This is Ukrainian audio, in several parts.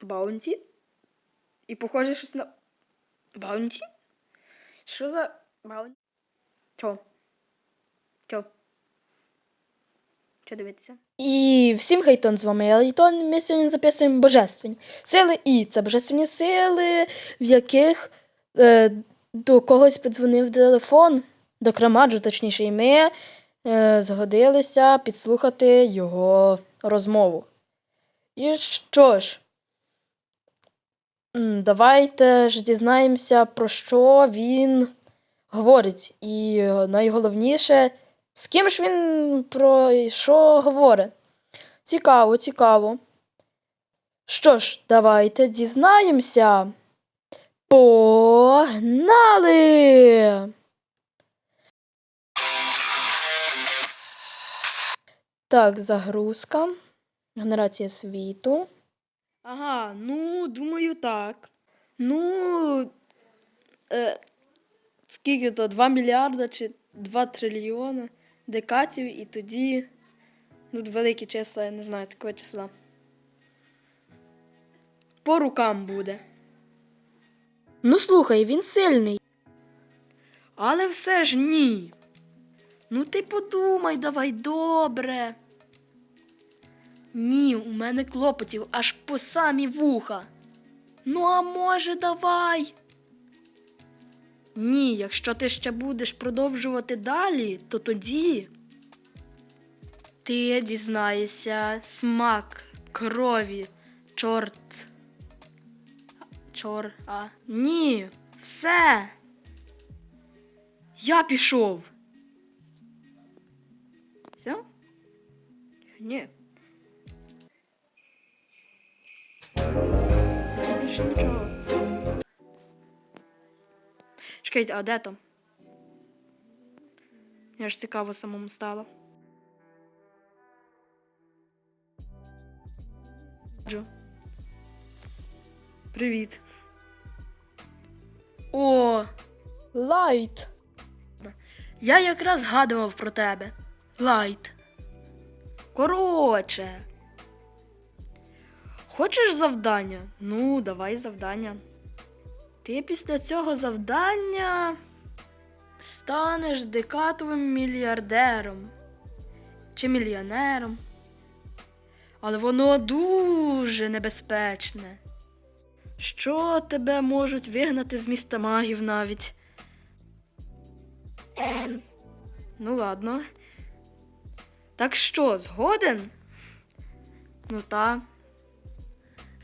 Баунті? І похоже щось на. Баунті? Що за баунті? Чо? Чо? Що дивитися? І всім хейтон з вами я Ми сьогодні записуємо божественні сили і це божественні сили, в яких е, до когось подзвонив телефон, до Крамаджу, точніше, і ми е, згодилися підслухати його розмову. І що ж, давайте ж дізнаємося, про що він говорить. І е, найголовніше, з ким ж він про що говорить? Цікаво, цікаво. Що ж, давайте дізнаємося. Погнали! Так, загрузка. Генерація світу. Ага, ну, думаю, так. Ну. Е, скільки то? 2 мільярда чи 2 трильйони декатів, і тоді. Ну, великі числа, я не знаю такого числа. По рукам буде. Ну, слухай, він сильний. Але все ж ні. Ну ти подумай, давай добре. Ні, у мене клопотів аж по самі вуха. Ну, а може, давай. Ні, якщо ти ще будеш продовжувати далі, то тоді ти дізнаєшся смак крові, чорт. Чор. А. Ні, все. Я пішов. Все? Ні. Більше. Чекайте, а де там? Я ж цікаво самому стало. Джо. Привіт. О! Лайт. Я якраз згадував про тебе. Лайт. Коротше. Хочеш завдання? Ну, давай завдання. Ти після цього завдання станеш декатовим мільярдером чи мільйонером. Але воно дуже небезпечне. Що тебе можуть вигнати з міста магів навіть? Ну, ладно. Так що, згоден? Ну та.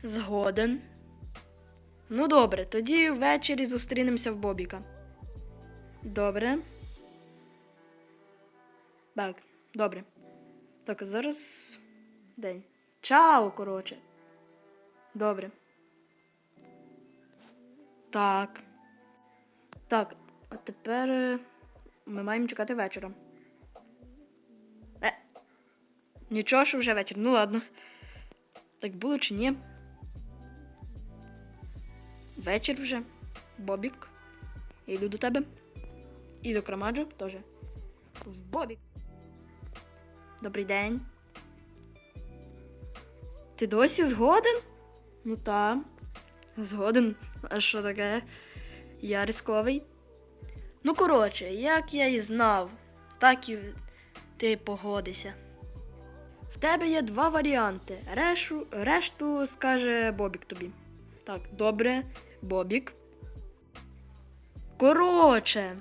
Згоден. Ну, добре, тоді ввечері зустрінемося в Бобіка. Добре. Так, добре. Так, а зараз день. Чао, коротше. Добре. Так. Так, а тепер е, ми маємо чекати вечора. Е. Нічого, що вже вечір. Ну ладно. Так було чи ні? Вечір вже. Бобік. Я йду до тебе. І до Крамаджо теж. В Бобік. Добрий день. Ти досі згоден? Ну та. Згоден. А що таке? Я рисковий. Ну, коротше, як я і знав, так і ти погодися. В тебе є два варіанти. Решу, решту скаже Бобік тобі. Так, добре, Бобік. Коротше,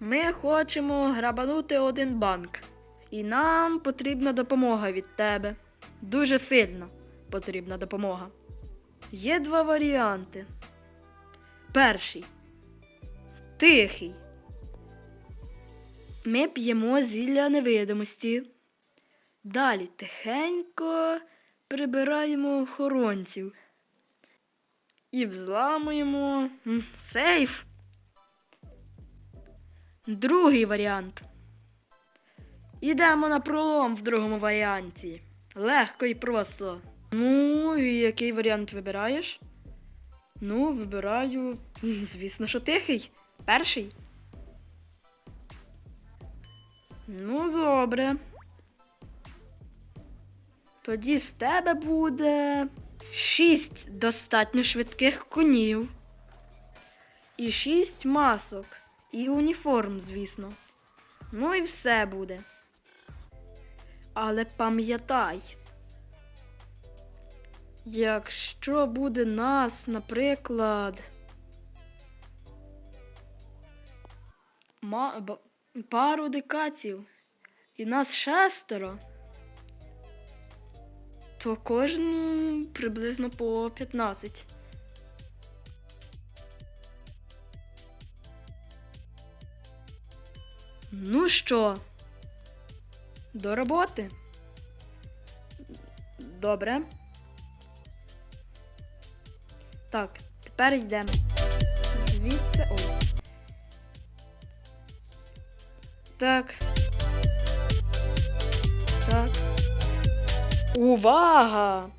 ми хочемо грабанути один банк. І нам потрібна допомога від тебе. Дуже сильно потрібна допомога. Є два варіанти. Перший. Тихий. Ми п'ємо зілля невидимості. Далі тихенько прибираємо охоронців. І взламуємо сейф. Другий варіант. Ідемо на пролом в другому варіанті. Легко і просто. Ну, і який варіант вибираєш? Ну, вибираю, звісно, що тихий. Перший. Ну, добре. Тоді з тебе буде шість достатньо швидких конів. І шість масок. І уніформ, звісно. Ну і все буде. Але пам'ятай, якщо буде нас, наприклад, пару декаців, і нас шестеро, то кожну приблизно по 15. Ну що, до роботи. Добре. Так, тепер йдемо. Звідси. Ой. Так. Так. Увага!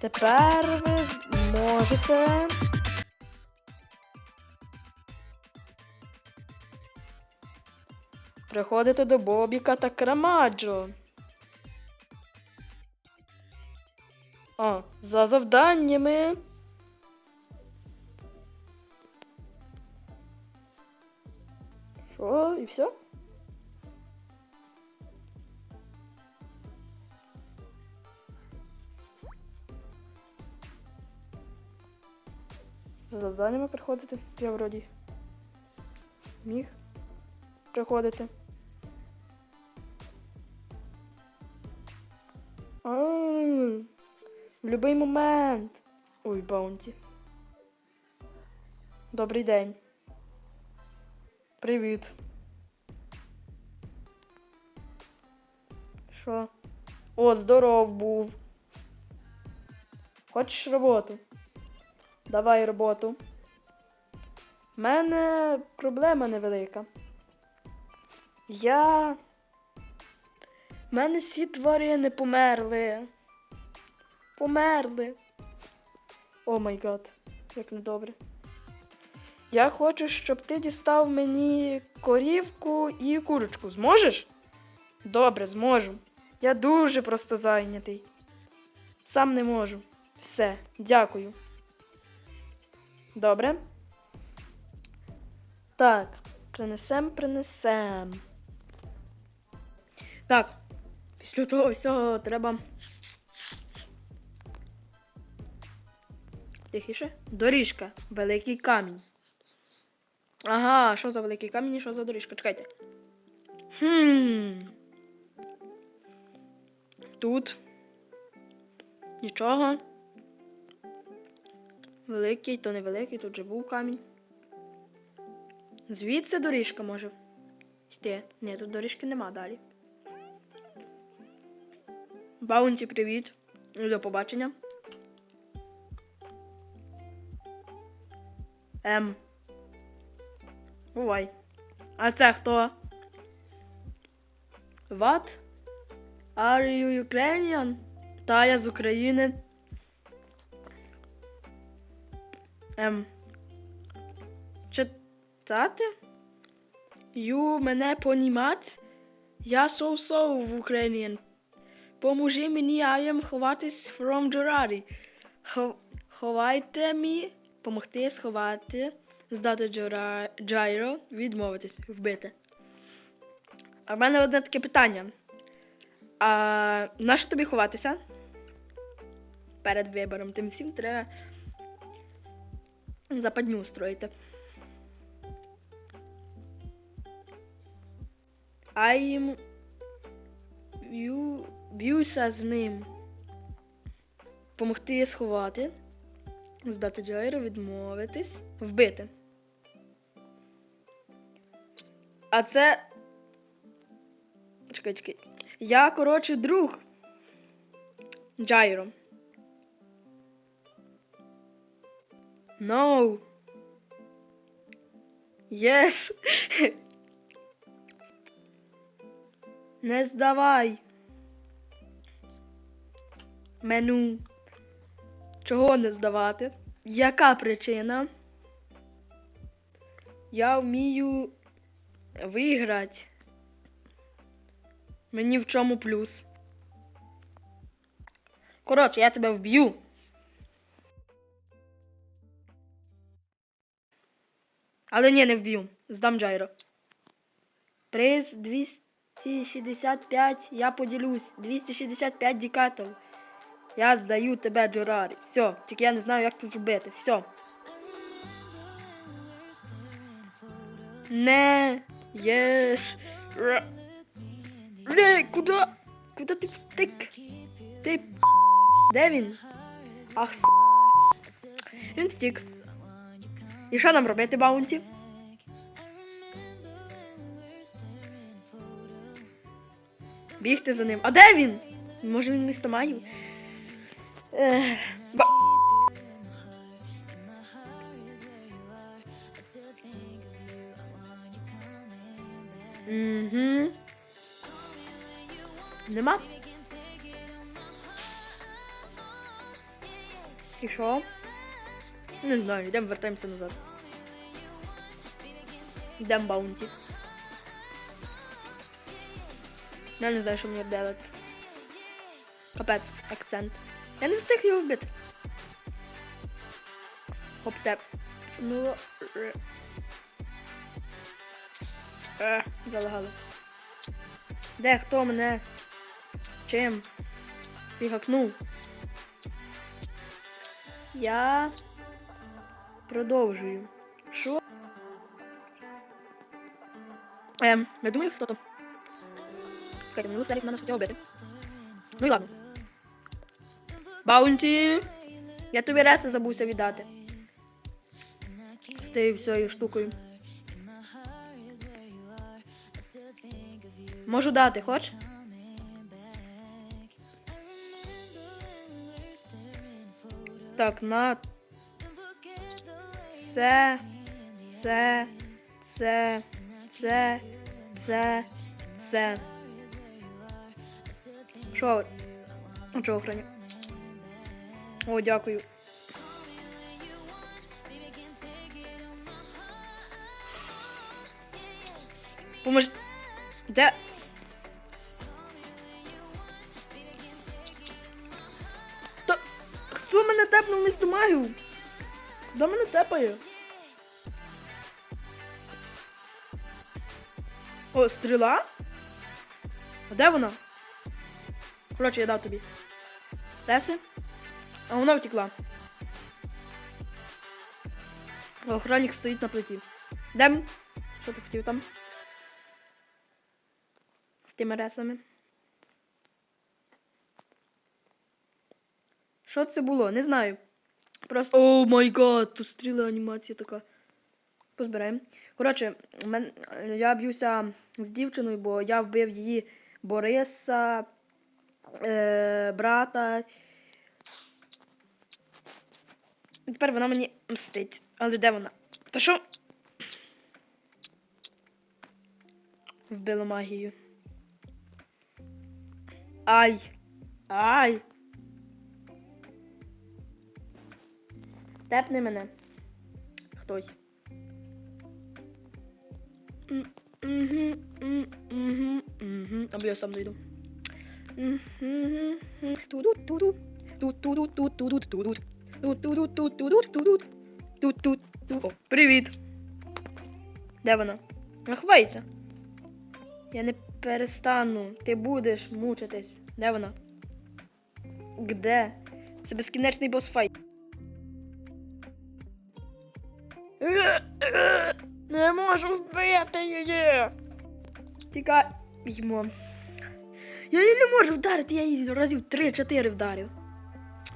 Тепер ви зможете. Приходите до Бобіка та Крамаджо. А, за завданнями. Що, і все? За завданнями приходити? Я вроді. Міг приходити. А, в будь-який момент. Ой, баунті. Добрий день. Привіт. Що? О, здоров був. Хочеш роботу? Давай роботу. У мене проблема невелика. Я. У мене всі тварини померли. Померли. О май гад, як недобре. Я хочу, щоб ти дістав мені корівку і курочку. Зможеш? Добре, зможу. Я дуже просто зайнятий. Сам не можу. Все, дякую. Добре. Так, принесем, принесем. Так, після того всього треба. Тихіше. Доріжка. Великий камінь. Ага, що за великий камінь і що за доріжка? Чекайте. Хм. Тут. Нічого. Великий, то не великий, тут же був камінь. Звідси доріжка може йти. Ні, тут доріжки нема далі. Баунті, привіт. До побачення. Ем. Бувай. А це хто? What? Are you Ukrainian? Та я з України. Ем. Читати? Ю мене понімать? Я so-so в Україні. Поможи мені, am ховатись from Джорари. Ховайте мені, помогти сховати, здати Джора... Джайро, відмовитись, вбити. А в мене одне таке питання. А нащо тобі ховатися? Перед вибором. Тим всім треба западню устроїти. А їм б'ю, б'юся з ним. Помогти сховати. Здати Джайро, відмовитись, вбити. А це. Чекай, чекай. Я, коротше, друг. Джайро. No. Yes. Не здавай. Мену. Чого не здавати? Яка причина? Я вмію виграти. Мені в чому плюс? Коротше, я тебе вб'ю. Але ні, не вб'ю. Здам Джайро. Приз 265, я поділюсь. 265 дікатів. Я здаю тебе, Джорарі. Все, тільки я не знаю, як це зробити. Все. Не. Єс. Ре, куди? Куди ти втик? Ти. Де він? Ах, с. Він втік. І що нам робити, Баунті? Бігти за ним. А де він? Може він місто? Ех, ба... Угу. Нема? І що? Не знаю, йдемо вертаємося назад. Йдемо баунті. Я не знаю, що мені робити. Капець, акцент. Я не встиг його вбити. Хоп теп. Ну. Е, залагало. Де хто мене? Чим? Фігакнув. Я продовжую. Що? Ем, я думаю, хто там. Чекайте, минулий серік мене хотів вбити. Ну і ладно. Баунті! Я тобі реси забувся віддати. З тією всією штукою. Можу дати, хоч? Так, на. Це. Це. Це. Це. Це. Це. Що? Чого охрані? О, дякую. Помож... Де? Хто мене тепнув місто магів? Куди мене тепає? О, стріла? А де вона? Коротше, я дав тобі. Теси? А вона втекла. Охранник стоїть на плиті. Дем. Що ти хотів там? З тими ресами. Що це було? Не знаю. Просто. О май гад! Тут стріла анімація така. Позбираємо. Коротше, мен... я б'юся з дівчиною, бо я вбив її Бориса, е... брата. Тепер вона мені мстить. Але де вона? Та що? Вбила магію. Ай! Ай! Тепни мене. Хтось. Або я сам дойду. Ту-ду-ту-ду. Ту-ту-ду-ту-ду-ту-ду. Привіт. Де вона? Вона. Я не перестану. Ти будеш мучитись. Де вона? Где? Це безкінечний босфайт. Можу вбити її. Тікаємо. Я її не можу вдарити, я її разів 3-4 вдарив.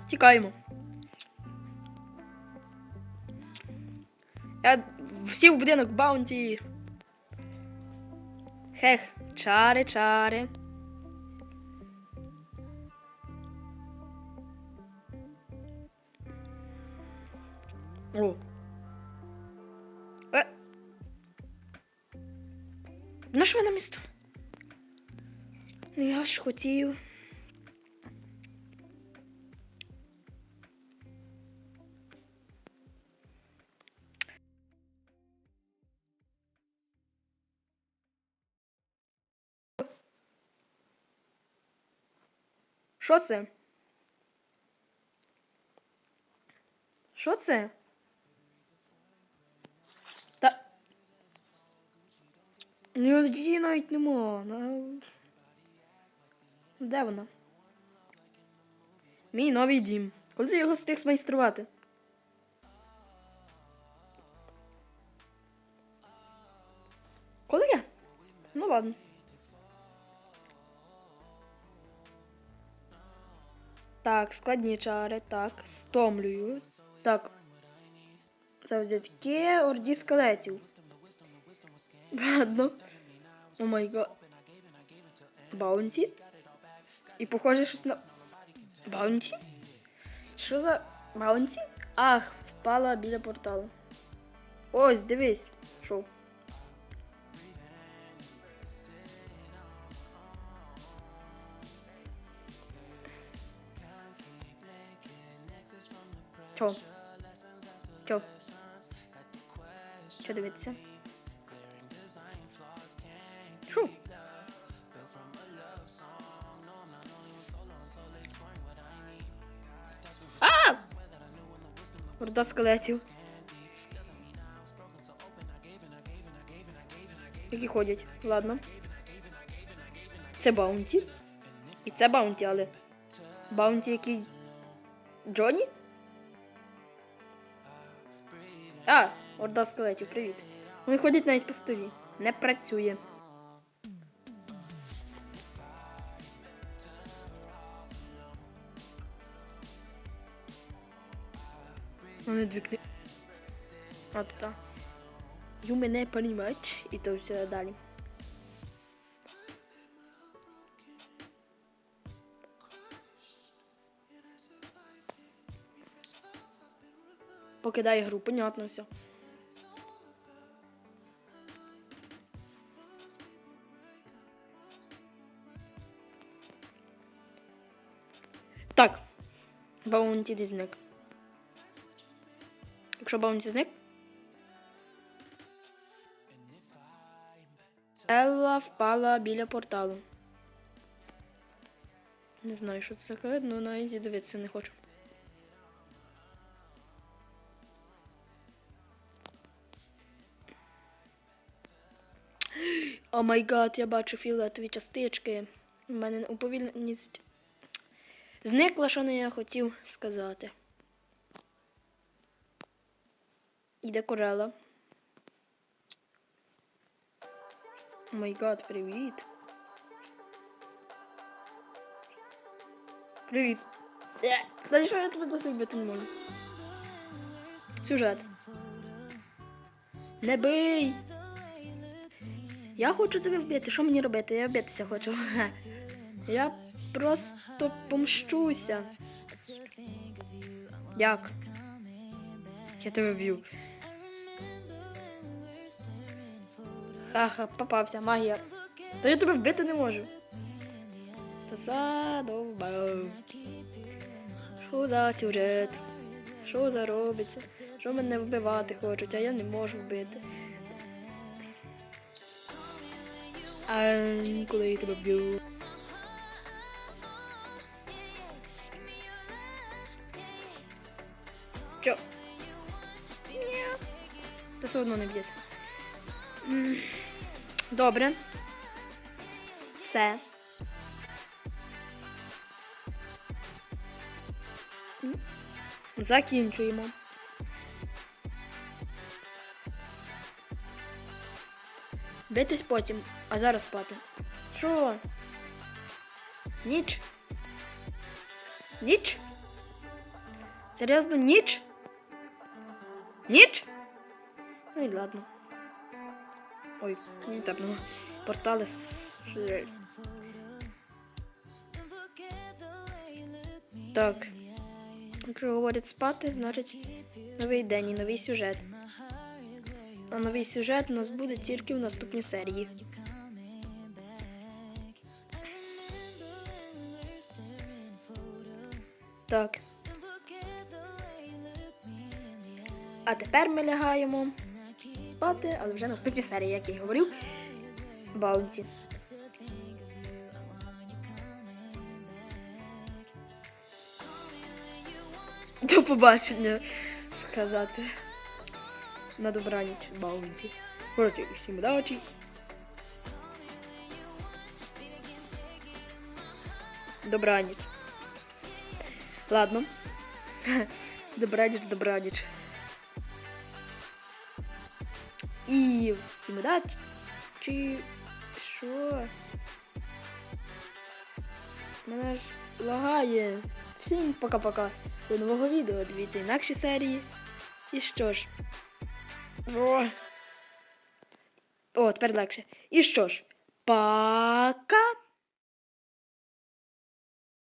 Тікаємо. Я всі в будинок баунті. Хех, чари, чари. О. На що ви на місто? Ну я ж хотів. Що це? Що це? Ну, її навіть нема. Де вона? Мій новий дім. Коли ти його встиг змайструвати? Коли я? Ну ладно. Так, складні чари, так, стомлюю. Так. Завдяки орді скелетів. Ладно. О май гад. Баунті? І похоже щось на. Баунті? Що за баунті? Ах, впала біля порталу. Ось, дивись. Шо? Чо? Чо? Що дивитися? Орда скелетів. Які ходять. Ладно. Це баунті. І це баунті, але. Баунті який. Джоні? А, орда скелетів, привіт. Вони ходять навіть по столі. Не працює. Вони дві кни... От так. You мене понімають, і то все далі. Покидає гру, понятно все. Так. Баунті десь зник. Якщо баунті зник. Елла впала біля порталу. Не знаю, що це таке, але навіть і дивитися не хочу. О май гад, я бачу фіолетові частички. У мене уповільненість зникла, що не я хотів сказати. Іде корела. Май гад, привіт. Привіт. Далі що я тебе досить бити не можу. Сюжет. Не бий! Я хочу тебе вбити. Що мені робити? Я вбитися хочу. Я просто помщуся. Як? Я тебе вб'ю. Ха-ха, попався, магія. Та я тебе вбити не можу. Та задовбав. Що за сюжет? Що за робиться? Що мене вбивати хочуть, а я не можу вбити. А коли я тебе б'ю. Чо? Ні. Та все одно не б'ється. Добре. Все. Закінчуємо. Битись потім, а зараз спати. Що? Ніч? Ніч? Серйозно, ніч? Ніч? Ну і ладно. Ой, не тепнуло. Портали. Так. Якщо говорять спати, значить новий день і новий сюжет. А новий сюжет у нас буде тільки в наступній серії. Так. А тепер ми лягаємо спати, але вже в наступній серії, як я й говорив. Баунті. До побачення. сказати. На добраніч баунці. Коротше, всім удачі. Добраніч. Ладно. Добраніч, добраніч. І удачі. Чи що? Мене ж лагає. Всім пока-пока. До нового відео. Дивіться інакші серії. І що ж? О, О тепер легше. І що ж? Пока!